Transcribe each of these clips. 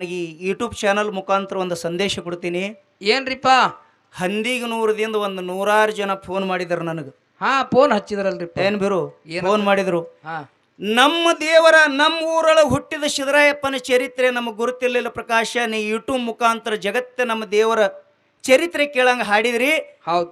ನನಗೆ ಈ YouTube channel ಮುಖಾಂತರ ಒಂದು ಸಂದೇಶ ಕೊಡ್ತೀನಿ. ಏನ್ರಿಪ್ಪ? ಹಂದಿಗನೂರದಿಂದ ಒಂದು ನೂರಾರು ಜನ ಫೋನ್ ಮಾಡಿದ್ರು ನನಗೆ. ಹಾ ಫೋನ್ ಹಚ್ಚಿದ್ರಲ್ರಿ ಏನ್ ಬಿರು? ಫೋನ್ ಮಾಡಿದ್ರು. ಹಾ. ನಮ್ಮ ದೇವರ ನಮ್ಮ ಊರೊಳಗೆ ಹುಟ್ಟಿದ ಶಿವರಾಯಪ್ಪನ ಚರಿತ್ರೆ ನಮಗೆ ಗುರುತಿರ್ಲಿಲ್ಲ ಪ್ರಕಾಶ. ನೀ ಯೂಟ್ಯೂಬ್ ಮುಖಾಂತರ ಜಗತ್ತ ನಮ್ಮ ದೇವರ ಚರಿತ್ರೆ ಕೇಳಂಗ ಹಾಡಿದ್ರಿ. ಹೌದು.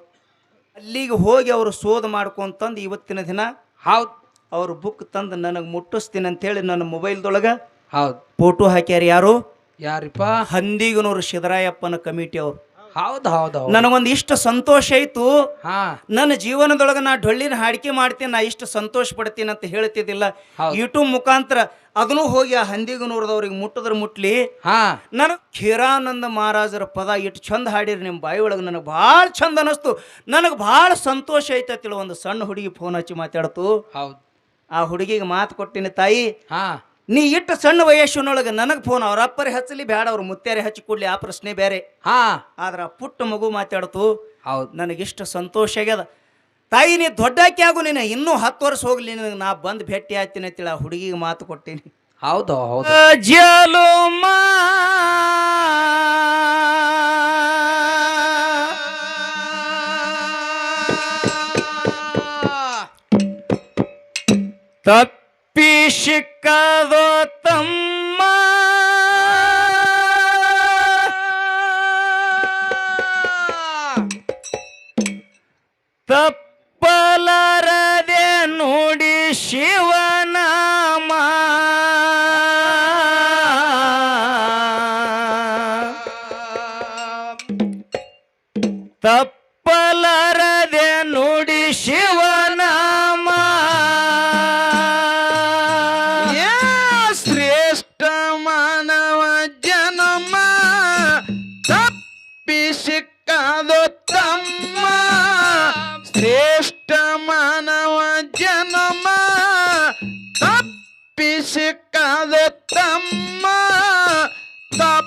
ಅಲ್ಲಿಗೆ ಹೋಗಿ ಅವರು ಶೋಧ ಮಾಡ್ಕೊಂತಂದು ಇವತ್ತಿನ ದಿನ ಹೌದು. ಅವ್ರ ಬುಕ್ ತಂದು ನನಗೆ ಮುಟ್ಟಿಸ್ತೀನಿ ಅಂತೇಳಿ ನನ್ನ ಮೊಬೈಲ್ದೊಳಗೆ ಹೌದು. ಫೋಟೋ ಹಾಕ್ಯಾರ ಯಾರು? ಯಾರಿಪ್ಪ? ಹಂದಿಗನೂರು ಶಿವರಾಯಪ್ಪನ ಕಮಿಟಿ ಅವರು. ಹೌದು ಹೌದು ನನಗೊಂದು ಇಷ್ಟು ಸಂತೋಷ ಆಯ್ತು. ಹಾ. ನನ್ನ ಜೀವನದೊಳಗೆ ನಾ ಡೊಳ್ಳಿನ ಹಾಡಿಕೆ ಮಾಡ್ತೀನಿ ನಾ ಇಷ್ಟು ಸಂತೋಷ ಪಡ್ತೀನಿ ಅಂತ ಹೇಳ್ತಿದ್ದಿಲ್ಲ. ಹೌದು. ಯೂಟ್ಯೂಬ್ ಮುಖಾಂತರ ಅದನ್ನು ಹೋಗಿ ಆ ಹಂದಿಗನೂರದವ್ರಿಗೆ ಮುಟ್ಟದ್ರ ಮುಟ್ಲಿ. ಹಾ. ನಾನು ಖೀರಾನಂದ ಮಹಾರಾಜರ ಪದ ಇಟ್ಟು ಚಂದ ಹಾಡಿರಿ ನಿಮ್ಮ ಬಾಯಿ ಒಳಗೆ ನನಗೆ ಭಾಳ ಚಂದ ಅನ್ನಿಸ್ತು ನನಗೆ ಭಾಳ ಸಂತೋಷ ತಿಳ ಒಂದು ಸಣ್ಣ ಹುಡುಗಿ ಫೋನ್ ಹಚ್ಚಿ ಮಾತಾಡ್ತು. ಹೌದು. ಆ ಹುಡುಗಿಗೆ ಮಾತು ಕೊಟ್ಟಿನಿ ತಾಯಿ ಹಾ. ನೀ ಇಟ್ಟು ಸಣ್ಣ ವಯಸ್ಸಿನೊಳಗೆ ನನಗೆ ಫೋನ್ ಅವ್ರ ಅಪ್ಪರೇ ಹಚ್ಚಲಿ ಬೇಡ ಅವ್ರ ಮುತ್ತೇರಿ ಹಚ್ಚಿ ಕೊಡ್ಲಿ ಆ ಪ್ರಶ್ನೆ ಬೇರೆ. ಹಾ. ಆದ್ರೆ ಆ ಪುಟ್ಟ ಮಗು ಮಾತಾಡ್ತು ಹೌದು. ನನಗಿಷ್ಟು ಸಂತೋಷ ಆಗ್ಯದ. ತಾಯಿ ನೀ ದೊಡ್ಡಾಕಿ ಆಗು ನೀನು ಇನ್ನೂ ಹತ್ತು ವರ್ಷ ಹೋಗ್ಲಿ ನಿನಗೆ ನಾ ಬಂದು ಭೇಟಿ ಆಯ್ತೀನಿ ಅಂತೇಳಿ ಆ ಹುಡುಗಿಗೆ ಮಾತು ಕೊಟ್ಟೀನಿ. ಹೌದು ಹೌದು. ಜಲೋಮ ಸಿಕ್ಕದೋ ತಮ್ಮ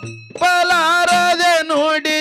ತಪ್ಪಲಾರದೆ ನೋಡಿ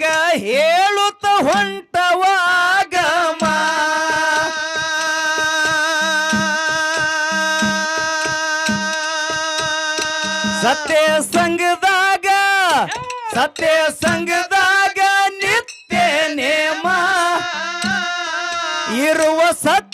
ಹಿಂಗ ಹೇಳುತ್ತ ಹೊಂಟವಾಗಮ ಸತ್ಯ ಸಂಘದಾಗ ಸತ್ಯ ಸಂಘದಾಗ ನಿತ್ಯ ನೇಮ. ಇರುವ ಸದ್ಗುಣ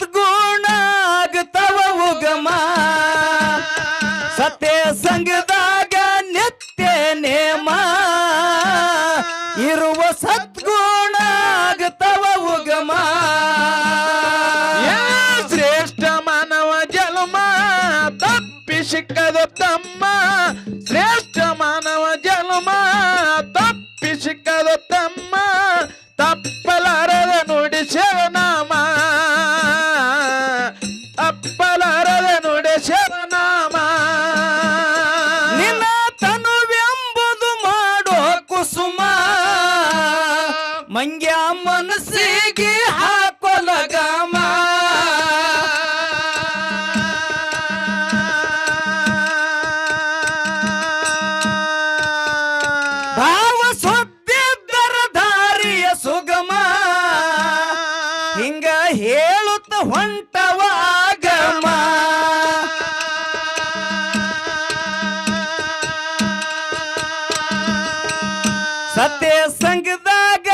ಸಂಘದಾಗ,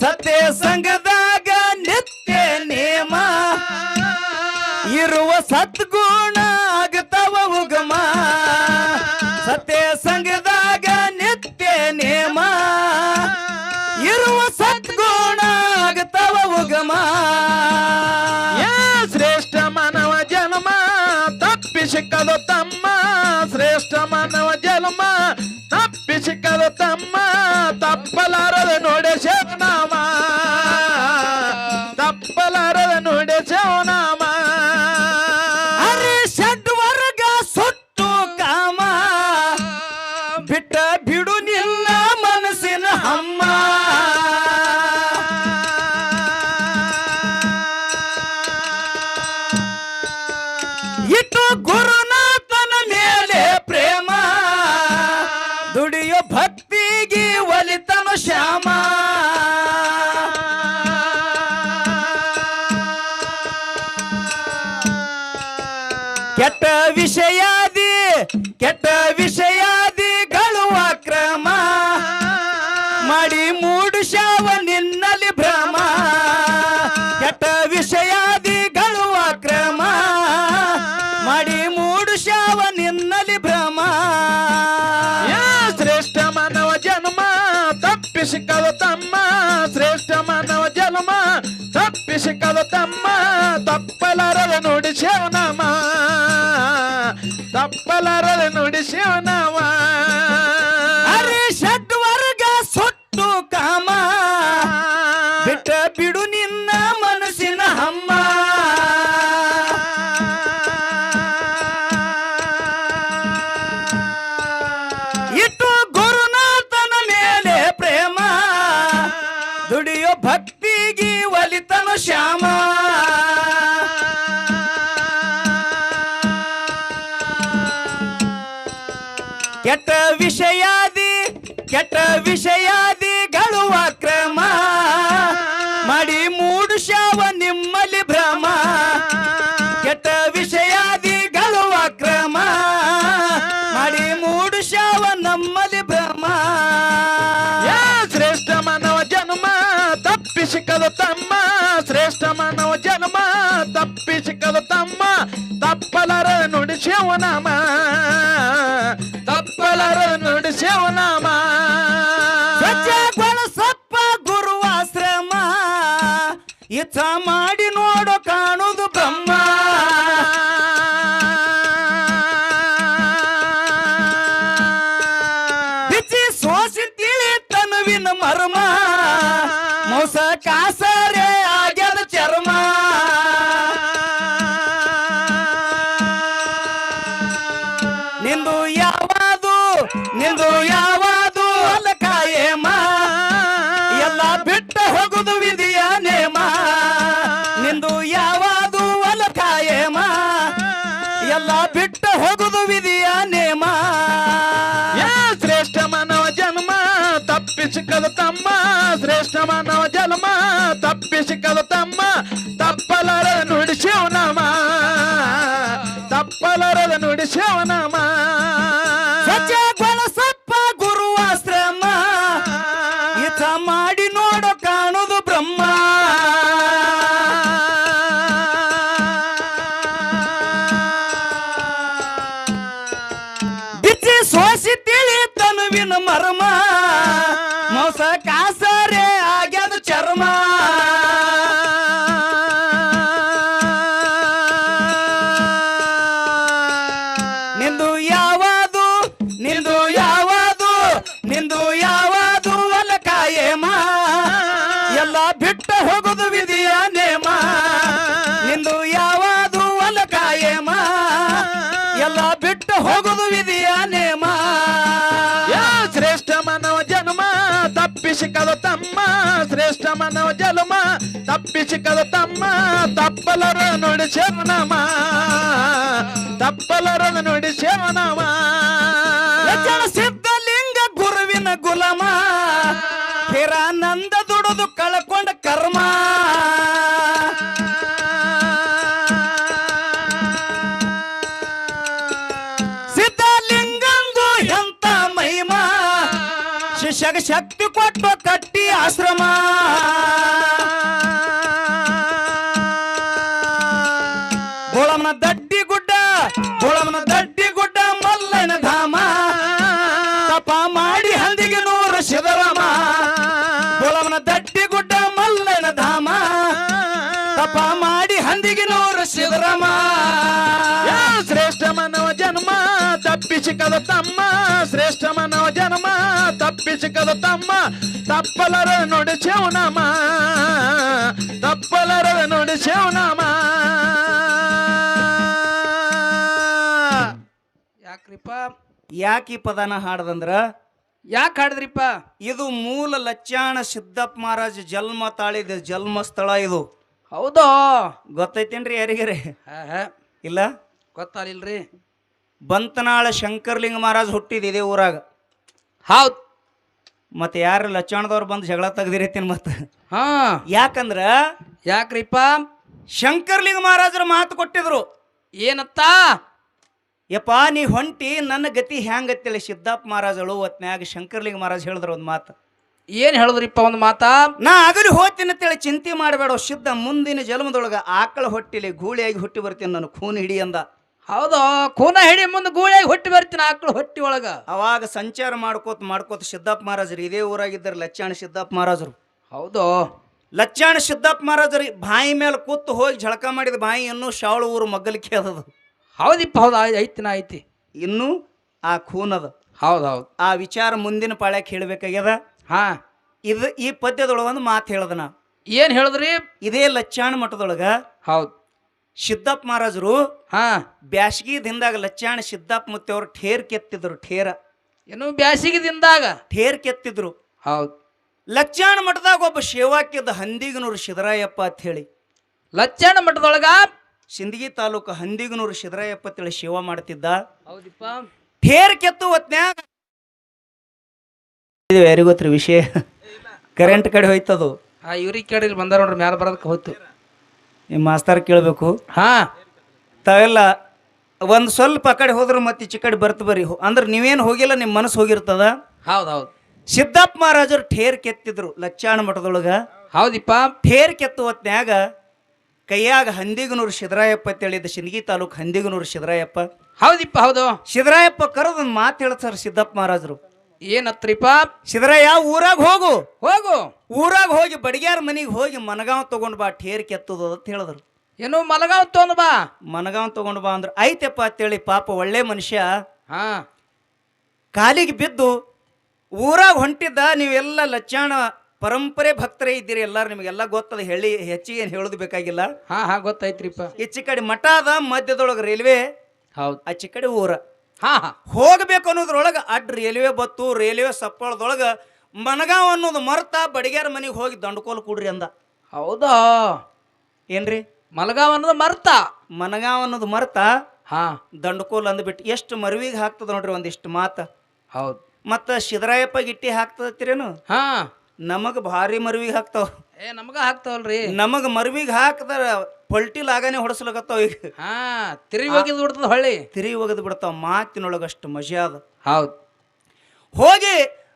ಸತ್ಯ ಸಂಗದಾಗ ನಿತ್ಯ ನೇಮ. ಇರುವ ಸದ್ಗುಣ ಆಗತವ ಉಗಮ. ಸತ್ಯ ಸಂಗದಾಗ ನಿತ್ಯ ನೇಮ. ಇರುವ ಸದ್ಗುಣ ಆಗತವ ಉಗಮ. ಶ್ರೇಷ್ಠ ಮಾನವ ಜನ್ಮ ತಪ್ಪಿಸಿಕದು ತಮ್ಮ. ಶ್ರೇಷ್ಠ ಮಾನವ ಜನ್ಮ ತಪ್ಪಿಸಿಕದು ತಮ್ಮ. ತಪ್ಪಲಾರದ ನೋಡೆ ಶವನಾಮ ತಪ್ಪಲಾರದ ನೋಡೆ ತಪ್ಪಿಸಿಕದು ತಮ್ಮ ಶ್ರೇಷ್ಠ ಮಾನವ ಜನ್ಮ ತಪ್ಪಿಸಿಕದು ತಮ್ಮ ತಪ್ಪಲಾರದ ನುಡಿ ಶಿವನಾಮ ತಪ್ಪಲಾರದ ನುಡಿ ಶಿವನಾಮ ತಪ್ಪಲರ ನುಡಿ ಶಿವನಾಮ ತಪ್ಪಲರ ನುಡಿ ಶಿವನಾಮ ಸಪ್ಪ ಗುರುವಾಶ್ರಮ ಇಚ್ಛ ಮಾಡಿ ನೋಡು ಕಾಣುದು ಬ್ರಹ್ಮ. ಸೋಸಿ ತಿಳಿ ತನುವಿನ ಮರ್ಮ, ಮೋಸ ಕಾಸರೆ ತಪ್ಪಿಸಿಕದು ತಮ್ಮ ಶ್ರೇಷ್ಠ ಮಾನವ ಜನ್ಮ ತಪ್ಪಿಸಿಕದು ತಮ್ಮ ತಪ್ಪಲರ ನುಡಿ ಶಿವನಾಮ ತಪ್ಪಲರದ ನುಡಿ ಶಿವನಾಮ ಸ್ವಚ್ಛಗೊಳಿಸಪ್ಪ ಗುರುವಾಶ್ರಮ ಇತ ಮಾಡಿ ನೋಡು ಕಾಣುದು ಬ್ರಹ್ಮ ತಪ್ಪಿಸಿಕದು ತಮ್ಮ ಶ್ರೇಷ್ಠ ಮಾನವ ಜನ್ಮ ತಪ್ಪಿಸಿಕದು ತಮ್ಮ ತಪ್ಪಲರ ನುಡಿ ಶಿವನಾಮ ತಪ್ಪಲರ ನುಡಿ ತಪ್ಪಿಸಿಕದ ತಮ್ಮ ಶ್ರೇಷ್ಠ ಮನವ ಜನ್ಮ ತಪ್ಪಿಸಿಕದ ತಮ್ಮ ತಪ್ಪಲರ ನೋಡಿ ಶಿವನಾಮ ತಪ್ಪಲರ ನೋಡಿ ಶಿವನಾಮ ಯಾಕ್ರಿಪ್ಪ? ಯಾಕೆ ಈ ಪದನ ಹಾಡದಂದ್ರ? ಯಾಕೆ ಹಾಡಿದ್ರಿಪ್ಪ? ಇದು ಮೂಲ ಲಚ್ಚಾಣ ಸಿದ್ದಪ್ಪ ಮಹಾರಾಜ ಜನ್ಮ ತಾಳಿದ ಜನ್ಮ ಸ್ಥಳ ಇದು. ಹೌದೋ? ಗೊತ್ತೈತೇನ್ರಿ ಯಾರಿಗೆ ಹಾ ಹಾ. ಇಲ್ಲ? ಗೊತ್ತಾಲಿಲ್ರಿ ಬಂತನಾಳ ಶಂಕರ್ಲಿಂಗ ಮಹಾರಾಜ್ ಹುಟ್ಟಿದ ಇದೇ ಊರಾಗ. ಹೌದ್. ಮತ್ತೆ ಯಾರು ಲಚ್ಚಾಣದವ್ರು ಬಂದು ಜಗಳ ತೆಗ್ದಿರತ್ತೀನಿ ಮತ್ತೆ ಹಾ. ಯಾಕಂದ್ರ ಯಾಕ್ರಿಪ್ಪ? ಶಂಕರ್ಲಿಂಗ ಮಹಾರಾಜರ ಮಾತು ಕೊಟ್ಟಿದ್ರು. ಏನತ್ತ? ಯಪ್ಪ ನೀ ಹೊಂಟಿ ನನ್ನ ಗತಿ ಹ್ಯಾಂಗತ್ತಿಲ್ಲ ಸಿದ್ದಪ್ಪ ಮಹಾರಾಜಳು ಹೊತ್ನ್ಯಾಗ ಶಂಕರ್ಲಿಂಗ ಮಹಾರಾಜ್ ಹೇಳಿದ್ರು ಒಂದು ಮಾತು. ಏನ್ ಹೇಳಿದ್ರಿಪ್ಪ ಒಂದು ಮಾತಾ? ನಾ ಆಗಲಿ ಹೋಗ್ತೀನಿ ಅಂತೇಳಿ ಚಿಂತೆ ಮಾಡಬೇಡ ಸಿದ್ಧ ಮುಂದಿನ ಜನ್ಮದೊಳಗ ಆಕಳ ಹೊಟ್ಟಿಲಿ ಗೂಳಿಯಾಗಿ ಹುಟ್ಟಿ ಬರ್ತೀನಿ ನಾನು ಖೂನ್ ಹಿಡಿ ಅಂದ. ಹೌದು ಕೂನ ಹೇಳಿ ಮುಂದೆ ಗೂಳಿಯಾಗಿ ಹೊಟ್ಟಿ ಬರ್ತೀನಿ ಆಕಳು ಹೊಟ್ಟಿ ಒಳಗ. ಅವಾಗ ಸಂಚಾರ ಮಾಡ್ಕೋತ ಮಾಡ್ಕೋತ ಸಿದ್ದಪ್ಪ ಮಹಾರಾಜರು ಇದೇ ಊರಾಗಿದ್ದಾರೆ ಲಚ್ಚಾಣ ಸಿದ್ದಪ್ಪ ಮಹಾರಾಜರು. ಹೌದು. ಲಚ್ಚಾಣ ಸಿದ್ದಪ್ಪ ಮಹಾರಾಜರು ಬಾಯಿ ಮೇಲೆ ಕೂತು ಹೋಗಿ ಝಳಕ ಮಾಡಿದ ಬಾಯಿ ಇನ್ನೂ ಶಾವಳು ಊರು ಮಗ್ಗಲಿಕ್ಕೆ ಅದದು. ಹೌದಿಪ್ಪ ಹೌದು ಐತಿನ ಐತಿ ಇನ್ನೂ ಆ ಖೂನದ ಹೌದು ಹೌದು. ಆ ವಿಚಾರ ಮುಂದಿನ ಪಾಳ್ಯಕ್ಕೆ ಹೇಳಬೇಕಾಗ್ಯದ? ಹಾ. ಇದು ಈ ಪದ್ಯದೊಳಗೆ ಒಂದು ಮಾತು ಹೇಳದ ನಾ. ಏನು ಹೇಳಿದ್ರಿ? ಇದೇ ಲಚ್ಚಾಣ ಮಠದೊಳಗ ಹೌದು. ಸಿದ್ದಪ್ಪ ಮಹಾರಾಜರು ಹಾ. ಬ್ಯಾಸಗಿ ದಿನದಾಗ ಲಚ್ಚಾಣ ಸಿದ್ದಪ್ಪ ಮುತ್ತವ್ರು ಠೇರ್ ಕೆತ್ತಿದ್ರು ಠೇರ. ಏನು ಬ್ಯಾಸಿಗೆ ದಿನದಾಗ ಠೇರ್ ಕೆತ್ತಿದ್ರು. ಹೌದು. ಲಚ್ಚಾಣ ಮಠದಾಗ ಒಬ್ಬ ಸೇವಾಕ್ಯದ ಹಂದಿಗನೂರು ಸಿದ್ದರಾಯಪ್ಪ ಅಂತ ಹೇಳಿ. ಲಚ್ಚಾಣ ಮಠದೊಳಗ? ಸಿಂದಗಿ ತಾಲೂಕು ಹಂದಿಗನೂರು ಸಿದ್ದರಾಯಪ್ಪ ಅಂತೇಳಿ ಸೇವಾ ಮಾಡ್ತಿದ್ದ. ಹೌದಿಪ್ಪ. ಠೇರ್ ಕೆತ್ತು ಹೊತ್ನ್ಯಾಗ. ಯಾರಿಗೊತ್ರಿ ವಿಷಯ? ಕರೆಂಟ್ ಕಡೆ ಹೋಯ್ತದು. ಆ ಇವ್ರಿಗೆ ಕೇಳಿ ಬಂದಾರ ನೋಡ್ರಿ ಮ್ಯಾಲ ಬರೋದಕ್ಕೆ ಹೋಯ್ತು. ನಿಮ್ಮ ಮಾಸ್ತರ್ ಕೇಳಬೇಕು. ಹಾ. ತಾವೆಲ್ಲ ಒಂದು ಸ್ವಲ್ಪ ಆ ಕಡೆ ಹೋದ್ರೆ ಮತ್ತೆ ಈಚೆ ಕಡೆ ಬರ್ತ ಬರ್ರಿ. ಹೋ- ಅಂದ್ರೆ ನೀವೇನು ಹೋಗಿಲ್ಲ ನಿಮ್ಮ ಮನಸ್ಸು ಹೋಗಿರ್ತದ? ಹೌದು ಹೌದು ಸಿದ್ದಪ್ಪ ಮಹಾರಾಜರು ಠೇರ್ ಕೆತ್ತಿದ್ರು ಲಚ್ಚಾಣ ಮಠದೊಳಗ. ಹೌದಿಪ್ಪ. ಠೇರ್ ಕೆತ್ತು ಹೊತ್ನ್ಯಾಗ ಕೈಯಾಗ ಹಂದಿಗನೂರು ಶಿದರಾಯಪ್ಪ ಹೇಳಿದ್ದ ಸಿಂದಗಿ ತಾಲೂಕು ಹಂದಿಗನೂರು ಶಿದರಾಯಪ್ಪ ಹೌದಿಪ್ಪ ಹೌದು. ಶಿದರಾಯಪ್ಪ ಕರೆದು ಒಂದು ಮಾತು ಹೇಳ್ತಾರೆ ಸಿದ್ದಪ್ಪ ಮಹಾರಾಜರು. ಏನತ್ರಿಪ್ಪ ಸಿದ್ದರಯ್ಯ ಊರಾಗ ಹೋಗು. ಹೋಗು. ಊರಾಗ ಹೋಗಿ ಬಡಿಗ್ಯಾರ ಮನೆಗೆ ಹೋಗಿ ಮನಗಾವ್ ತಗೊಂಡ್ ಬಾ ಠೇರ್ ಕೆತ್ತದ ಅಂತ ಹೇಳಿದ್ರು. ಏನು ಮಲಗಾವ್ ತಗೊಂಡ್ ಬಾ? ಮನಗಾವ್ ತಗೊಂಡ್ ಬಾ ಅಂದ್ರೆ. ಐತೆಪ್ಪ ಅಂತೇಳಿ ಪಾಪ ಒಳ್ಳೆ ಮನುಷ್ಯ ಹಾ. ಕಾಲಿಗೆ ಬಿದ್ದು ಊರಾಗ ಹೊಂಟಿದ್ದ ನೀವೆಲ್ಲ ಲಚ್ಚಾಣ ಪರಂಪರೆ ಭಕ್ತರೇ ಇದ್ದೀರಿ ಎಲ್ಲಾರು ನಿಮಗೆಲ್ಲ ಗೊತ್ತದ ಹೇಳಿ ಹೆಚ್ಚಿಗೆ ಏನು ಹೇಳೋದು ಬೇಕಾಗಿಲ್ಲ. ಹಾ ಹಾ ಗೊತ್ತಾಯ್ತ್ರಿಪ್ಪ. ಈಚೆ ಕಡೆ ಮಠ ಅದ ಮಧ್ಯದೊಳಗೆ ರೈಲ್ವೆ ಹೌದು. ಆ ಕಡೆ ಊರ. ಹಾ ಹಾ. ಹೋಗಬೇಕು ಅನ್ನೋದ್ರೊಳಗೆ ಅಡ್ ರೈಲ್ವೆ ಬತ್ತು ರೈಲ್ವೆ ಸಪ್ಪಳದೊಳಗೆ ಮನಗಾವ್ ಅನ್ನೋದು ಮರ್ತ ಬಡಿಗ್ಯಾರ ಮನೆಗೆ ಹೋಗಿ ದಂಡ್ಕೋಲ್ ಕೂಡ್ರಿ ಅಂದ. ಹೌದಾ? ಏನ್ರಿ? ಮಲಗಾವ್ ಅನ್ನೋದು ಮರ್ತ? ಮನಗಾವ್ ಅನ್ನೋದು ಮರ್ತ? ಹಾ. ದಂಡ್ಕೋಲ್ ಅಂದ್ಬಿಟ್ಟು ಎಷ್ಟು ಮರ್ವಿಗೆ ಹಾಕ್ತದ ನೋಡ್ರಿ ಒಂದಿಷ್ಟು ಮಾತು. ಹೌದು. ಮತ್ತು ಸಿದ್ದರಾಯಪ್ಪ ಗಿಟ್ಟಿ ಹಾಕ್ತದತ್ತಿರೇನು? ಹಾ. ನಮಗೆ ಭಾರಿ ಮರ್ವಿಗೆ ಹಾಕ್ತಾವ. ಏ ನಮಗ ಹಾಕ್ತಾವಲ್ರಿ. ನಮಗೆ ಮರ್ವಿಗೆ ಹಾಕದ್ರ ಪಲ್ಟಿ ಲಾಗಾನೆ ಹೊಡಸ್ಲಕತ್ತಾವ ಈಗ. ಹಾ ತಿರುಗಿ ಹೋಗಿದ್ ಬಿಡ್ತದ ಹೊಳ್ಳಿ. ತಿರಿ ಒಗೆದು ಬಿಡ್ತಾವ ಮಾತಿನೊಳಗಷ್ಟು ಮಜಾ ಅದ ಹೌದು. ಹೋಗಿ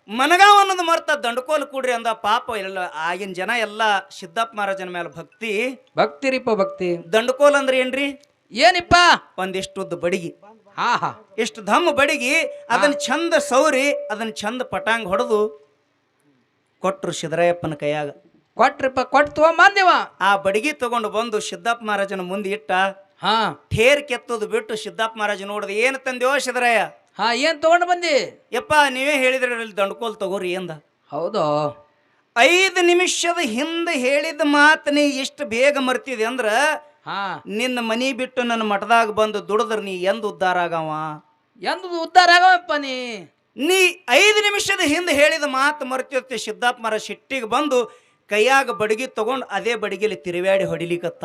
ಮನಗಾವ್ ಅನ್ನೋದು ಮರ್ತ ದಂಡಕೋಲು ಕೂಡ್ರಿ ಅಂದ ಪಾಪ ಎಲ್ಲ ಆಗಿನ ಜನ ಎಲ್ಲ ಸಿದ್ದಪ್ಪ ಮಹಾರಾಜನ ಮೇಲೆ ಭಕ್ತಿ. ಭಕ್ತಿ ರೀಪ ಭಕ್ತಿ. ದಂಡಕೋಲ್ ಅಂದ್ರೆ ಏನ್ರಿ? ಏನಿಪ್ಪ? ಒಂದಿಷ್ಟುದ್ದು ಬಡಿಗಿ. ಹಾ ಹಾ. ಎಷ್ಟು ಧಮ್ಮ ಬಡಿಗಿ ಅದನ್ನ ಚಂದ ಸೌರಿ ಅದನ್ನ ಚಂದ ಪಟಾಂಗ್ ಹೊಡೆದು ಕೊಟ್ರು ಸಿದ್ದರಾಯಪ್ಪನ ಕೈಯಾಗ. ಕೊಟ್ರಿಪ್ಪ ಕೊಟ್ಟು ತಗೊಂಬಂದಿವ ಆ ಬಡಗಿ ತಗೊಂಡು ಬಂದು ಸಿದ್ದಪ್ಪ ಮಹಾರಾಜನ ಮುಂದೆ ಇಟ್ಟ ಹಾ. ಠೇರ್ ಕೆತ್ತದು ಬಿಟ್ಟು ಸಿದ್ದಪ್ಪ ಮಹಾರಾಜ ನೋಡಿದ ಏನು ತಂದೆಯೋ ಸಿದ್ದರಾಯ ಹಾ ಏನ್ ತಗೊಂಡು ಬಂದಿ? ಯಪ್ಪ ನೀವೇ ಹೇಳಿದ್ರಿ ಅಲ್ಲಿ ದಂಡ್ಕೋಲ್ ತಗೋರಿ ಎಂದ ಹೌದು? ಐದು ನಿಮಿಷದ ಹಿಂದೆ ಹೇಳಿದ ಮಾತು ನೀ ಇಷ್ಟು ಬೇಗ ಮರ್ತಿದೆ ಅಂದ್ರ ಹಾ. ನಿನ್ನ ಮನಿ ಬಿಟ್ಟು ನನ್ನ ಮಠದಾಗ ಬಂದು ದುಡಿದ್ರ ನೀ ಎಂದು ಉದ್ಧಾರ ಆಗವ? ಎಂದು ಉದ್ಧಾರ ಆಗವಪ್ಪ ನೀ? ನೀ ಐದು ನಿಮಿಷದ ಹಿಂದೆ ಹೇಳಿದ ಮಾತು ಮರ್ತಿರ್ತಿ ಸಿದ್ದಪ್ಪ ಮರ ಸಿಟ್ಟಿಗೆ ಬಂದು ಕೈಯಾಗ ಬಡಗಿ ತಗೊಂಡು ಅದೇ ಬಡಗಿಲಿ ತಿರುವ್ಯಾಡಿ ಹೊಡಿಲಿಕತ್ತ.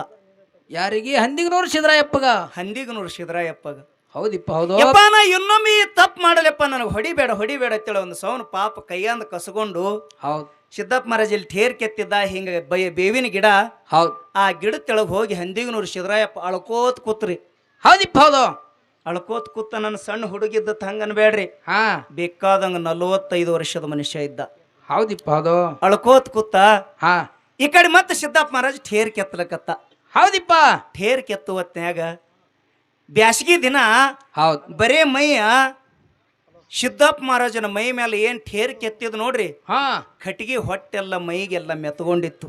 ಯಾರಿಗೆ? ಹಂದಿಗ್ನೂರು ಸಿದ್ರಾಯಪ್ಪಗ. ಹಂದಿಗನೂರು ಸಿದ್ರಾಯಪ್ಪಗ. ಹೌದಿಪ್ಪ ಹೌದು. ಯಪ್ಪ ನಾ ಇನ್ನೊಮ್ಮೆ ತಪ್ಪು ಮಾಡಲಪ್ಪ ನನಗೆ ಹೊಡಿಬೇಡ ಹೊಡಿಬೇಡ ಅಂತೇಳಿ ಒಂದು ಸೌನ್ ಪಾಪ ಕೈಯಂದ ಕಸಗೊಂಡು ಹೌದು. ಸಿದ್ದಪ್ಪ ಮಹಾರಾಜ್ ಇಲ್ಲಿ ಠೇರ್ ಕೆತ್ತಿದ್ದ ಹಿಂಗ ಬೈ ಬೇವಿನ ಗಿಡ ಹೌದು. ಆ ಗಿಡದ ತೆಳಗೆ ಹೋಗಿ ಹಂದಿಗನೂರು ಸಿದ್ರಾಯಪ್ಪ ಅಳ್ಕೋತ್ ಕೂತ್ರಿ. ಹೌದಿಪ್ಪ ಹೌದು. ಅಳ್ಕೋತ್ ಕೂತ ನನ್ನ ಸಣ್ಣ ಹುಡುಗಿದ್ದ ಹಂಗ ಬೇಡ್ರಿ. ಹಾ. ಬೇಕಾದಂಗ ನಲವತ್ತೈದು ವರ್ಷದ ಮನುಷ್ಯ ಇದ್ದ. ಹೌದಿಪ್ಪ ಹೌದು ಅಳ್ಕೋತ್ ಕೂತ ಹಾ. ಈ ಕಡೆ ಮತ್ತೆ ಸಿದ್ದಪ್ಪ ಮಹಾರಾಜ್ ಠೇರ್ ಕೆತ್ತಲಕತ್ತ. ಹೌದಿಪ್ಪ? ಠೇರ್ ಕೆತ್ತು ಹೊತ್ನ್ಯಾಗ ಬ್ಯಾಸಗಿ ದಿನ ಹೌದು. ಬರೇ ಮೈಯ ಸಿದ್ದಪ್ಪ ಮಹಾರಾಜನ ಮೈ ಮೇಲೆ ಏನ್ ಠೇರ್ ಕೆತ್ತಿದ್ ನೋಡ್ರಿ? ಹಾ. ಕಟ್ಟಿಗೆ ಹೊಟ್ಟೆಲ್ಲ ಮೈಗೆಲ್ಲ ಮೆತ್ಕೊಂಡಿತ್ತು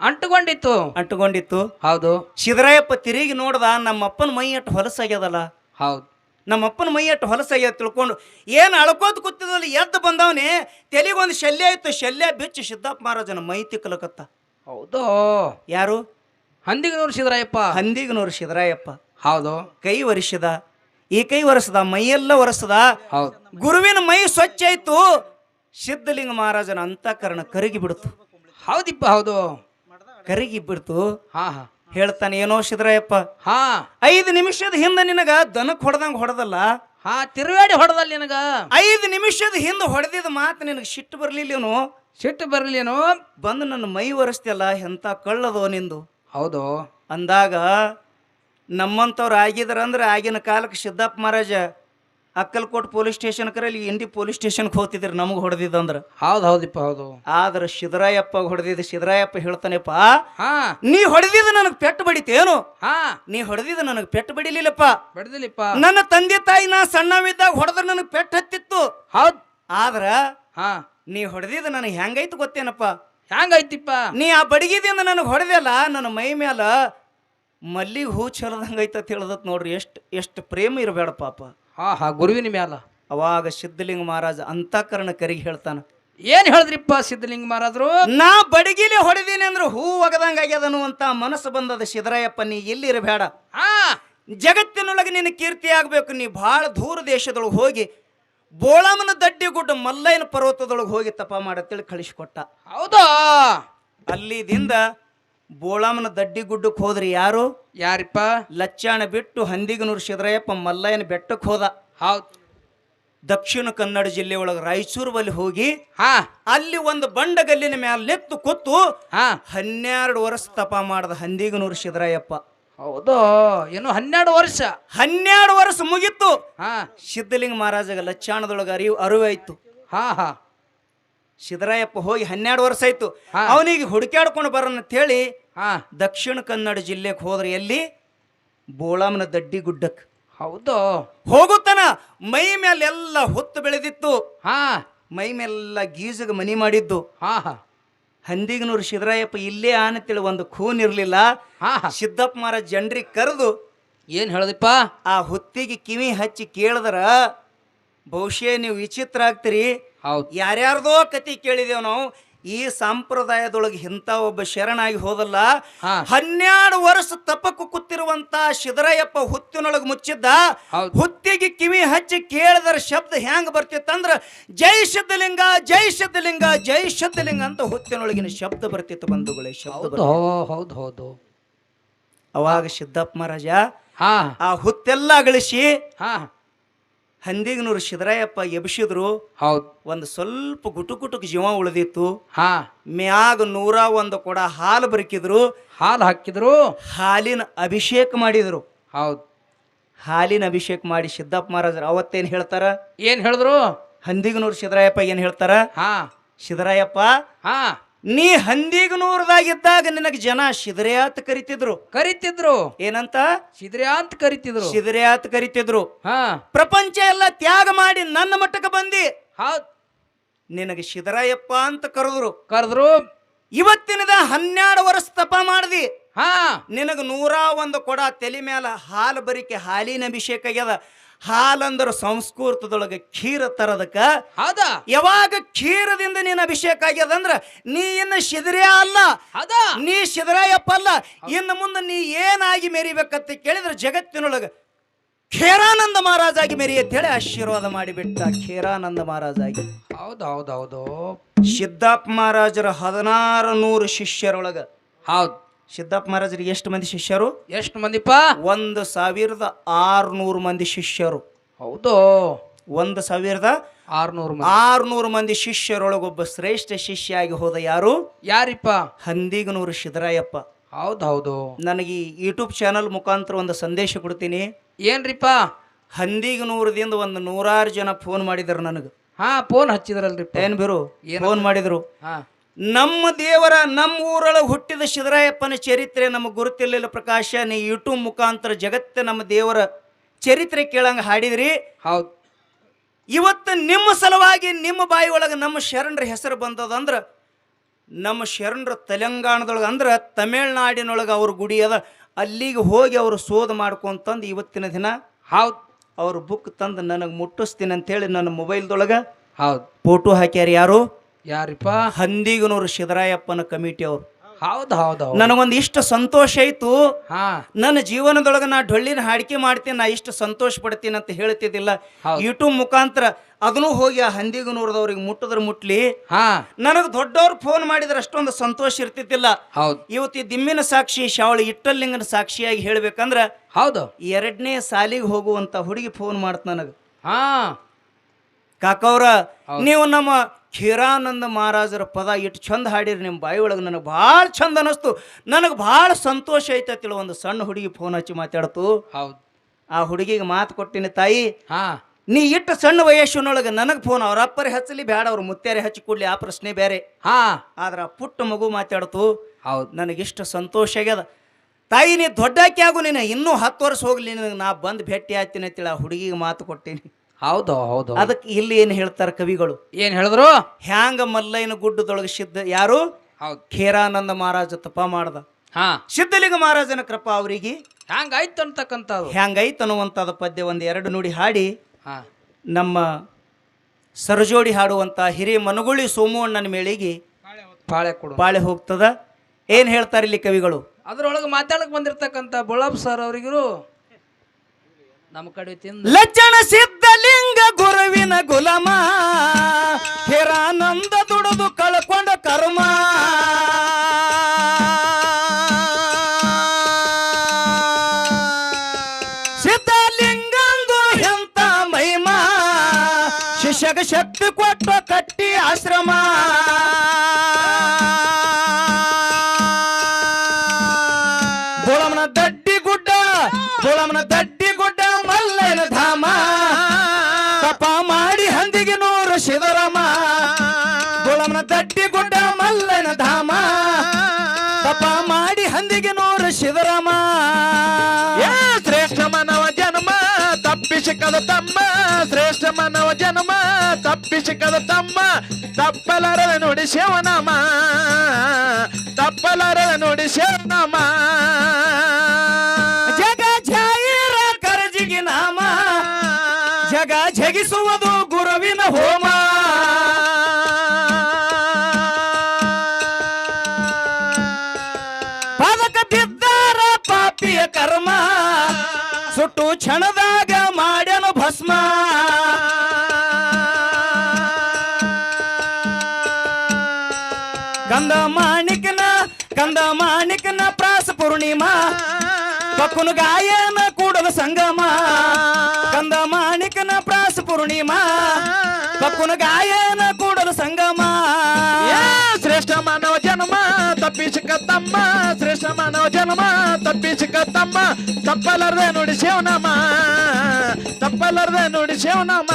ಅಂಟುಕೊಂಡಿತ್ತು ಅಂಟುಕೊಂಡಿತ್ತು ಹೌದು. ಸಿದ್ದರಾಯಪ್ಪ ತಿರುಗಿ ನೋಡ್ದ ನಮ್ಮಪ್ಪನ ಮೈ ಅಟ್ಟು ಹೊಲಸಾಗ್ಯದಲ್ಲ? ಹೌದ್. ನಮ್ಮ ಅಪ್ಪನ ಮೈ ಅಟ್ಟು ಹೊಲಸಾಗ್ಯದ ತಿಳ್ಕೊಂಡು ಏನು ಅಳ್ಕೋತ ಕೂತಿದ್ದಲ್ಲಿ ಎದ್ದು ಬಂದವನೇ ತೆಲಿಗೊಂದು ಶಲ್ಯ ಇತ್ತು ಶಲ್ಯ ಬಿಚ್ಚಿ ಸಿದ್ದಪ್ಪ ಮಹಾರಾಜನ ಮೈ ತಿಕ್ಕಲಕತ್ತ. ಹೌದು? ಯಾರು? ಹಂದಿಗೆ ನೋಡ್ಸಿದ್ರಯ್ಯಪ್ಪ ಹಂದಿಗನೂರು ಸಿದ್ದರಾಯಪ್ಪ. ಹೌದು. ಕೈ ಒರೆಸಿದ ಈ ಕೈ ಒರೆಸದ ಮೈಯೆಲ್ಲ ಒರೆಸದ ಹೌದು. ಗುರುವಿನ ಮೈ ಸ್ವಚ್ಛ ಆಯ್ತು ಸಿದ್ಧಲಿಂಗ ಮಹಾರಾಜನ ಅಂತಃಕರಣ ಕರಗಿ ಬಿಡ್ತು ಹೌದಿಪ್ಪ ಹೌದು. ಕರಗಿ ಬಿಡ್ತು ಹಾ ಹಾ. ಹೇಳ್ತಾನೆ ಏನೋ ಸಿದ್ರಯ್ಯಪ್ಪ ಹಾ. ಐದು ನಿಮಿಷದ ಹಿಂದೆ ನಿನಗ ದನಕ್ ಹೊಡೆದಂಗ ಹೊಡೆದಲ್ಲ? ಹಾ ತಿರುಗಾಡಿ ಹೊಡೆದಲ್ಲ ನಿನಗ? ಐದು ನಿಮಿಷದ ಹಿಂದೆ ಹೊಡೆದಿದ ಮಾತು ನಿನಗೆ ಸಿಟ್ಟು ಬರ್ಲಿಲ್ಲೇನು? ಸಿಟ್ಟು ಬರ್ಲಿಲ್ಲೇನು? ಬಂದು ನನ್ನ ಮೈ ಒರೆಸ್ತಿಯಲ್ಲ ಎಂತ ಕಳ್ಳದೋ ನಿಂದು? ಹೌದು. ಅಂದಾಗ ನಮ್ಮಂಥವ್ರು ಆಗಿದ್ರಂದ್ರೆ ಆಗಿನ ಕಾಲಕ್ಕೆ ಸಿದ್ದಪ್ಪ ಮಹಾರಾಜ ಅಕ್ಕಲ್ಕೋಟ್ ಪೊಲೀಸ್ ಸ್ಟೇಷನ್ ಕರೆಲಿ ಇಂಡಿ ಪೊಲೀಸ್ ಸ್ಟೇಷನ್ಗೆ ಹೋಗ್ತಿದ್ರು ನಮಗೆ ಹೊಡೆದಿದ್ದಂದ್ರೆ ಹೌದು ಹೌದಿಪ್ಪ ಹೌದು. ಆದ್ರೆ ಸಿದ್ದರಾಯಪ್ಪ ಹೊಡೆದಿದ್ದು ಸಿದ್ದರಾಯಪ್ಪ ಹೇಳ್ತಾನೆಪ್ಪ ಹಾ. ನೀ ಹೊಡೆದಿದ್ದು ನನಗೆ ಪೆಟ್ಟು ಬಡಿತೇನು? ಹಾ. ನೀ ಹೊಡೆದಿದ್ದು ನನಗೆ ಪೆಟ್ಟು ಬಡಿಲಿಲ್ಲಪ್ಪ. ಬಡದಿಲ್ಲಪ್ಪ ನನ್ನ ತಂದೆ ತಾಯಿ ನಾ ಸಣ್ಣವಿದ್ದಾಗ ಹೊಡೆದ್ರೆ ನನಗೆ ಪೆಟ್ಟು ಹತ್ತಿತ್ತು. ಹೌದು. ಆದ್ರ ಹಾ. ನೀ ಹೊಡೆದಿದ್ದು ನನಗೆ ಹೆಂಗೈತು ಗೊತ್ತೇನಪ್ಪ? ಹೆಂಗೈತಿಪ್ಪ ನೀ ಆ ಬಡಗಿದಿಂದ ನನಗೆ ಹೊಡೆದಲ್ಲ ನನ್ನ ಮೈ ಮ್ಯಾಲ ಮಲ್ಲಿಗೆ ಹೂ ಚಲದಂಗೈತೆ ತಿಳಿದತ್ ನೋಡ್ರಿ ಎಷ್ಟು ಎಷ್ಟು ಪ್ರೇಮ ಇರಬೇಡ ಪಾಪ ಹಾ ಹಾ ಗುರುವಿನ ಮ್ಯಾಲ. ಅವಾಗ ಸಿದ್ಧಲಿಂಗ ಮಹಾರಾಜ ಅಂತಃಕರಣ ಕರಿಗೆ ಹೇಳ್ತಾನ ಏನ್ ಹೇಳಿದ್ರಿಪ್ಪ ಸಿದ್ಧಲಿಂಗ ಮಹಾರಾಜರು? ನಾ ಬಡಗಿಲಿ ಹೊಡೆದೀನಿ ಅಂದ್ರೆ ಹೂ ಒಗದಂಗ ಆಗ್ಯದನು ಅಂತ ಮನಸ್ಸು ಬಂದದ ಸಿದ್ದರಾಯಪ್ಪ ನೀ ಇಲ್ಲಿ ಇರಬೇಡ ಹಾ. ಜಗತ್ತಿನೊಳಗೆ ನಿನ್ನ ಕೀರ್ತಿ ಆಗ್ಬೇಕು ನೀ ಭಾಳ ದೂರ ದೇಶದೊಳಗೆ ಹೋಗಿ ಬೋಳಮ್ಮನ ದಡ್ಡಿ ಗುಡ್ಡ ಮಲ್ಲಯ್ಯನ ಪರ್ವತದೊಳಗೆ ಹೋಗಿ ತಪ ಮಾಡತ್ತೇಳಿ ಕಳಿಸಿಕೊಟ್ಟ. ಹೌದಾ? ಅಲ್ಲಿದಿಂದ ಬೋಳಮ್ಮನ ದಡ್ಡಿ ಗುಡ್ಡಕ್ಕೆ ಹೋದ್ರಿ ಯಾರು? ಯಾರಿಪ್ಪ? ಲಚ್ಚಾಣ ಬಿಟ್ಟು ಹಂದಿಗನೂರು ಸಿದ್ದರಾಯಪ್ಪ ಮಲ್ಲಯ್ಯನ ಬೆಟ್ಟಕ್ಕೆ ಹೋದ. ಹೌದು. ದಕ್ಷಿಣ ಕನ್ನಡ ಜಿಲ್ಲೆ ಒಳಗೆ ರಾಯಚೂರು ಬಲ್ಲಿ ಹೋಗಿ ಹಾ. ಅಲ್ಲಿ ಒಂದು ಬಂಡಗಲ್ಲಿನ ಮ್ಯಾಲೆ ನೆತ್ತು ಕೂತು ಹಾ. ಹನ್ನೆರಡು ವರ್ಷ ತಪ ಮಾಡದ ಹಂದಿಗನೂರು ಸಿದ್ದರಾಯಪ್ಪ ಹೌದು? ಏನು ಹನ್ನೆರಡು ವರ್ಷ. ಹನ್ನೆರಡು ವರ್ಷ ಮುಗಿತ್ತು. ಹಾ. ಸಿದ್ಧಲಿಂಗ ಮಹಾರಾಜಗ ಲಚ್ಚಾಣದೊಳಗೆ ಅರಿವು ಅರಿವಾಯ್ತು. ಹಾ ಹಾ. ಸಿದ್ದರಾಯಪ್ಪ ಹೋಗಿ ಹನ್ನೆರಡು ವರ್ಷ ಆಯ್ತು. ಅವನಿಗೆ ಹುಡುಕ್ಯಾಡ್ಕೊಂಡು ಬರೋಣ ಅಂತ ಹೇಳಿ ಹಾ. ದಕ್ಷಿಣ ಕನ್ನಡ ಜಿಲ್ಲೆಗೆ ಹೋದ್ರೆ ಎಲ್ಲಿ? ಬೋಳಮ್ಮನ ದಡ್ಡಿ ಗುಡ್ಡಕ್ಕೆ. ಹೌದು. ಹೋಗುತ್ತಾನ. ಮೈ ಮೇಲೆಲ್ಲ ಹೊತ್ತು ಬೆಳೆದಿತ್ತು. ಹಾ. ಮೈ ಮೇಲೆಲ್ಲ ಗೀಜಗ ಮನಿ ಮಾಡಿದ್ದು. ಹಾ ಹಾ. ಹಂದಿಗನೂರು ಸಿದ್ದರಾಯಪ್ಪ ಇಲ್ಲೇ ಅಂತೇಳಿ ಒಂದು ಖೂನ್ ಇರಲಿಲ್ಲ. ಸಿದ್ದಪ್ಪ ಮಹಾರಾಜ್ ಜನರಿಗೆ ಕರೆದು ಏನು ಹೇಳದಪ್ಪ? ಆ ಹೊತ್ತಿಗೆ ಕಿವಿ ಹಚ್ಚಿ ಕೇಳಿದ್ರ ಬಹುಶಃ ನೀವು ವಿಚಿತ್ರ ಆಗ್ತೀರಿ. ಹೌದ್ ಯಾರ್ಯಾರ್ದೋ ಕತಿ ಕೇಳಿದೇವ್ ನಾವು ಈ ಸಂಪ್ರದಾಯದೊಳಗೆ ಇಂಥ ಒಬ್ಬ ಶರಣಾಗಿ ಹೋದಲ್ಲ ಹಾ. ಹನ್ನೆರಡು ವರ್ಷ ತಪಕ್ಕು ಕೂತಿರುವಂತ ಸಿದ್ದರಾಯಪ್ಪ ಹುತ್ತಿನೊಳಗೆ ಮುಚ್ಚಿದ್ದ ಹೌದ್. ಹುತ್ತಿಗೆ ಕಿವಿ ಹಚ್ಚಿ ಕೇಳಿದರ ಶಬ್ದ ಹೆಂಗ್ ಬರ್ತಿತ್ತಂದ್ರ ಜೈ ಸಿದ್ಧಲಿಂಗ ಜೈ ಸಿದ್ಧಲಿಂಗ ಜೈ ಸಿದ್ಧಲಿಂಗ ಅಂತ ಹುತ್ತಿನೊಳಗಿನ ಶಬ್ದ ಬರ್ತಿತ್ತು ಬಂಧುಗಳೇ ಶಬ್ದ ಹೌದು ಬರ್ತಿತ್ತು. ಹೌದು ಹೌದು ಅವಾಗ ಸಿದ್ದಪ್ಪ ಮಹಾರಾಜ ಹಾ ಆ ಹುತ್ತೆಲ್ಲ ಗಳಿಸಿ ಹಾ ಹಂದಿಗನೂರು ಸಿದ್ದರಾಯಪ್ಪ ಎಬ್ಸಿದ್ರು ಹೌದು. ಒಂದು ಸ್ವಲ್ಪ ಗುಟು ಗುಟುಕ್ ಜೀವ ಉಳಿದಿತ್ತು. ಹಾ. ಮ್ಯಾಗ ನೂರ ಒಂದು ಕೊಡ ಹಾಲು ಬರಕಿದ್ರು. ಹಾಲು ಹಾಕಿದ್ರು. ಹಾಲಿನ ಅಭಿಷೇಕ ಮಾಡಿದ್ರು. ಹೌದು. ಹಾಲಿನ ಅಭಿಷೇಕ ಮಾಡಿ ಸಿದ್ದಪ್ಪ ಮಹಾರಾಜರು ಅವತ್ತೇನು ಹೇಳ್ತಾರ? ಏನ್ ಹೇಳಿದ್ರು? ಹಂದಿಗನೂರು ಸಿದ್ದರಾಯಪ್ಪ ಏನು ಹೇಳ್ತಾರ? ಹಾ. ಸಿದ್ದರಾಯಪ್ಪ ಹಾ. ನೀ ಹಂದಿಗ ನೂರದಾಗಿದ್ದಾಗ ನಿನಗೆ ಜನ ಶಿದ್ರೆ ಅಂತ ಕರಿತಿದ್ರು. ಕರಿತಿದ್ರು. ಏನಂತ? ಶಿದ್ರೆ ಅಂತ ಕರಿತಿದ್ರು. ಶಿದ್ರೆ ಅಂತ ಕರಿತಿದ್ರು. ಹಾ. ಪ್ರಪಂಚ ಎಲ್ಲ ತ್ಯಾಗ ಮಾಡಿ ನನ್ನ ಮಟ್ಟಕ್ಕೆ ಬಂದಿ. ಹೌದ್. ನಿನಗೆ ಶಿದರಾಯಪ್ಪ ಅಂತ ಕರೆದ್ರು. ಕರೆದ್ರು. ಇವತ್ತಿನದ ಹನ್ನೆರಡು ವರ್ಷ ತಪ ಮಾಡಿದಿ. ಹಾ. ನಿನಗ ನೂರ ಒಂದು ಕೊಡ ತಲೆ ಮ್ಯಾಲ ಹಾಲು ಬರಿಕೆ ಹಾಲಿನ ಅಭಿಷೇಕ ಆಗ್ಯದ. ಹಾಲಂದ್ರ ಸಂಸ್ಕೃತದೊಳಗೆ ಕ್ಷೀರ ತರದಕ್ಕ ಹೌದಾ? ಯಾವಾಗ ಕ್ಷೀರದಿಂದ ನೀನ್ ಅಭಿಷೇಕ ಆಗ್ಯದಂದ್ರ ನೀ ಇನ್ನು ಶಿದರೇ ಅಲ್ಲ. ಹೌದಾ? ನೀ ಶಿದರಾಯಪ್ಪ ಅಲ್ಲ. ಇನ್ನು ಮುಂದೆ ನೀ ಏನಾಗಿ ಮೆರಿಬೇಕಂತ ಕೇಳಿದ್ರೆ ಜಗತ್ತಿನೊಳಗೆ ಖೇರಾನಂದ ಮಹಾರಾಜಾಗಿ ಮೆರಿ ಅಂತ ಹೇಳಿ ಆಶೀರ್ವಾದ ಮಾಡಿಬಿಟ್ಟ ಖೇರಾನಂದ ಮಹಾರಾಜಾಗಿ. ಹೌದು ಹೌದು ಹೌದು ಸಿದ್ದಪ್ಪ ಮಹಾರಾಜರ ಹದಿನಾರು ನೂರು ಶಿಷ್ಯರೊಳಗ ಹೌದ್. ಸಿದ್ದಪ್ಪ ಮಹಾರಾಜರಿಗೆ ಎಷ್ಟು ಮಂದಿ ಶಿಷ್ಯರು? ಎಷ್ಟು ಮಂದಿಪ್ಪ? ಒಂದು ಸಾವಿರದ ಆರುನೂರು ಮಂದಿ ಶಿಷ್ಯರು. ಹೌದು. ಒಂದು ಸಾವಿರದ ಆರ್ನೂರು ಆರುನೂರು ಮಂದಿ ಶಿಷ್ಯರೊಳಗೊಬ್ಬ ಶ್ರೇಷ್ಠ ಶಿಷ್ಯ ಆಗಿ ಹೋದ ಯಾರು? ಯಾರಿಪ್ಪ? ಹಂದಿಗನೂರು ಸಿದ್ದರಾಯಪ್ಪ. ಹೌದು ಹೌದು ನನಗೆ ಯೂಟ್ಯೂಬ್ ಚಾನಲ್ ಮುಖಾಂತರ ಒಂದು ಸಂದೇಶ ಕೊಡ್ತೀನಿ. ಏನ್ರಿಪ್ಪ? ಹಂದಿಗನೂರದಿಂದ ಒಂದು ನೂರಾರು ಜನ ಫೋನ್ ಮಾಡಿದ್ರು ನನಗೆ. ಹಾ ಫೋನ್ ಹಚ್ಚಿದ್ರಲ್ರಿ ಏನ್ ಬಿರು? ಫೋನ್ ಮಾಡಿದ್ರು. ಹಾ. ನಮ್ಮ ದೇವರ ನಮ್ಮ ಊರೊಳಗೆ ಹುಟ್ಟಿದ ಶಿವರಾಯಪ್ಪನ ಚರಿತ್ರೆ ನಮಗೆ ಗುರುತಿರ್ಲಿಲ್ಲ ಪ್ರಕಾಶ. ನೀ ಯೂಟ್ಯೂಬ್ ಮುಖಾಂತರ ಜಗತ್ತ ನಮ್ಮ ದೇವರ ಚರಿತ್ರೆ ಕೇಳಂಗ ಹಾಡಿದ್ರಿ. ಹೌದು. ಇವತ್ತು ನಿಮ್ಮ ಸಲುವಾಗಿ ನಿಮ್ಮ ಬಾಯಿ ಒಳಗೆ ನಮ್ಮ ಶರಣರ ಹೆಸರು ಬಂದದಂದ್ರೆ ನಮ್ಮ ಶರಣರ ತೆಲಂಗಾಣದೊಳಗೆ ಅಂದ್ರೆ ತಮಿಳ್ನಾಡಿನೊಳಗೆ ಅವ್ರ ಗುಡಿ ಅದ. ಅಲ್ಲಿಗೆ ಹೋಗಿ ಅವರು ಶೋಧ ಮಾಡ್ಕೊಂತಂದು ಇವತ್ತಿನ ದಿನ ಹೌದು. ಅವ್ರ ಬುಕ್ ತಂದು ನನಗೆ ಮುಟ್ಟಿಸ್ತೀನಿ ಅಂತೇಳಿ ನನ್ನ ಮೊಬೈಲ್ದೊಳಗೆ ಹೌದು. ಫೋಟೋ ಹಾಕ್ಯಾರ ಯಾರು? ಯಾರಿಪ್ಪ? ಹಂದಿಗನೂರು ಶಿವರಾಯಪ್ಪನ ಕಮಿಟಿ ಅವರು. ಹೌದು ಹೌದು ನನಗೊಂದು ಇಷ್ಟು ಸಂತೋಷ ಆಯ್ತು. ಹಾ. ನನ್ನ ಜೀವನದೊಳಗೆ ನಾ ಡೊಳ್ಳಿನ ಹಾಡಿಕೆ ಮಾಡ್ತೀನಿ ನಾ ಇಷ್ಟು ಸಂತೋಷ ಪಡ್ತೀನಿ ಅಂತ ಹೇಳ್ತಿದ್ದಿಲ್ಲ. ಯೂಟ್ಯೂಬ್ ಮುಖಾಂತರ ಅದನ್ನು ಹೋಗಿ ಆ ಹಂದಿಗನೂರದವ್ರಿಗೆ ಮುಟ್ಟದ್ರ ಮುಟ್ಲಿ. ಹಾ. ನನಗೆ ದೊಡ್ಡವ್ರು ಫೋನ್ ಮಾಡಿದ್ರೆ ಅಷ್ಟೊಂದು ಸಂತೋಷ ಇರ್ತಿದ್ದಿಲ್ಲ. ಹೌದು. ಇವತ್ತು ಈ ದಿಮ್ಮಿನ ಸಾಕ್ಷಿ ಶಾವಳಿ ಇಟ್ಟಲ್ಲಿಂಗನ ಸಾಕ್ಷಿಯಾಗಿ ಹೇಳ್ಬೇಕಂದ್ರ ಹೌದು. ಎರಡನೇ ಸಾಲಿಗೆ ಹೋಗುವಂತ ಹುಡುಗಿ ಫೋನ್ ಮಾಡ್ತ ನನಗೆ. ಹಾ. ಕಾಕವ್ರ ನೀವು ನಮ್ಮ ಖೀರಾನಂದ ಮಹಾರಾಜರ ಪದ ಇಟ್ಟು ಚಂದ ಹಾಡಿರಿ ನಿಮ್ಮ ಬಾಯಿ ಒಳಗೆ ನನಗೆ ಭಾಳ ಚಂದ ಅನ್ನಿಸ್ತು ನನಗೆ ಭಾಳ ಸಂತೋಷ ಐತತಿಳ ಒಂದು ಸಣ್ಣ ಹುಡುಗಿ ಫೋನ್ ಹಚ್ಚಿ ಮಾತಾಡ್ತು. ಹೌದು. ಆ ಹುಡುಗಿಗೆ ಮಾತು ಕೊಟ್ಟಿನಿ ತಾಯಿ ಹಾ. ನೀ ಇಟ್ಟು ಸಣ್ಣ ವಯಸ್ಸಿನೊಳಗೆ ನನಗೆ ಫೋನ್ ಅವ್ರ ಅಪ್ಪರೇ ಹಚ್ಚಲಿ ಬೇಡ ಅವ್ರ ಮುತ್ಯಾರೆ ಹಚ್ಚಿ ಕೊಡ್ಲಿ ಆ ಪ್ರಶ್ನೆ ಬೇರೆ. ಹಾ. ಆದ್ರೆ ಆ ಪುಟ್ಟ ಮಗು ಮಾತಾಡ್ತು ಹೌದು. ನನಗಿಷ್ಟು ಸಂತೋಷ ಆಗ್ಯದ. ತಾಯಿ ನೀ ದೊಡ್ಡಾಕಿ ಆಗು ನೀನು ಇನ್ನೂ ಹತ್ತು ವರ್ಷ ಹೋಗ್ಲಿ ನಿನಗೆ ನಾ ಬಂದು ಭೇಟಿ ಆಗ್ತೀನಿ ಅಂತೇಳಿ ಆ ಹುಡುಗಿಗೆ ಮಾತು ಕೊಟ್ಟೀನಿ. ಹೌದು ಹೌದು ಅದಕ್ಕೆ ಇಲ್ಲಿ ಏನು ಹೇಳ್ತಾರೆ ಕವಿಗಳು? ಏನ್ ಹೇಳಿದ್ರು? ಹ್ಯಾಂಗ ಮಲ್ಲಯ್ಯನ ಗುಡ್ಡದೊಳಗೆ ಸಿದ್ಧ ಯಾರು? ಹೌದ್. ಖೇರಾನಂದ ಮಹಾರಾಜ ತಪ ಮಾಡ್ದ. ಹಾ. ಸಿದ್ಧಲಿಂಗ ಮಹಾರಾಜನ ಕೃಪ ಅವರಿಗೆ. ಹ್ಯಾಂಗಾಯ್ತು ಅಂತಕ್ಕಂಥದ್ದು? ಹ್ಯಾಂಗಾಯ್ತು ಅನ್ನುವಂಥದ ಪದ್ಯ ಒಂದು ಎರಡು ನುಡಿ ಹಾಡಿ. ಹಾ. ನಮ್ಮ ಸರಜೋಡಿ ಹಾಡುವಂಥ ಹಿರಿಯ ಮನಗುಳಿ ಸೋಮುವಣ್ಣನ ಮೇಳಿಗೆ ಬಾಳೆ ಕೊಡು. ಬಾಳೆ ಹೋಗ್ತದ. ಏನು ಹೇಳ್ತಾರೆ ಇಲ್ಲಿ ಕವಿಗಳು? ಅದ್ರೊಳಗೆ ಮಾತಾಡಕ್ ಬಂದಿರ್ತಕ್ಕಂಥ ಬುಳ್ಳಪ್ಪ ಸರ್ ಅವರಿಗೂ ನಮ್ಮ ಕಡೆ ತಿಂದ. ಲಜ್ಜಣ ಸಿದ್ಧಲಿಂಗ ಗುರುವಿನ ಗುಲಮ. ಹಿರಾನಂದ ದುಡಿದು ಕಳ್ಕೊಂಡ ಕರ್ಮ. ಸಿದ್ಧಲಿಂಗಂದು ಎಂತ ಮಹಿಮಾ. ಶಿಷ್ಯಗ ಶಕ್ತಿ ಕೊಟ್ಟು ಕಟ್ಟಿ ಆಶ್ರಮ. ಏ ಶ್ರೇಷ್ಠ ಮಾನವ ಜನ್ಮ ತಪ್ಪಿಸಿಕದ ತಮ್ಮ. ಶ್ರೇಷ್ಠ ಮಾನವ ಜನ್ಮ ತಪ್ಪಿಸಿಕದ ತಮ್ಮ. ತಪ್ಪಲಾರದ ನುಡಿ ಶಿವನಾಮ. ತಪ್ಪಲಾರದ ನುಡಿ ಶಿವನಾಮ. ಜಗ ಜಾಯಿರ ಕರಜಿಗೆ ನಾಮ. ಜಗ ಜಗಿಸುವುದು ಪಕ್ಕುನು ಗಾಯನ ಕೂಡಲ ಸಂಗಮ ಗಂಧ ಮಾಣಿಕನ ಪ್ರಾಸ ಪೂರ್ಣಿಮಾ ಪಕ್ಕುನು ಗಾಯನ ಕೂಡಲ ಸಂಗಮ ಏ ಶ್ರೇಷ್ಠ ಮಾನವ ಜನ್ಮ ತಪ್ಪಿಸಿಕ ತಮ್ಮ ಶ್ರೇಷ್ಠ ಮಾನವ ಜನ್ಮ ತಪ್ಪಿಸಿಕ ತಮ್ಮ ತಪ್ಪಲಾರದೆ ನುಡಿ ಶಿವನಾಮ ತಪ್ಪಲಾರದೆ ನುಡಿ ಶಿವನಾಮ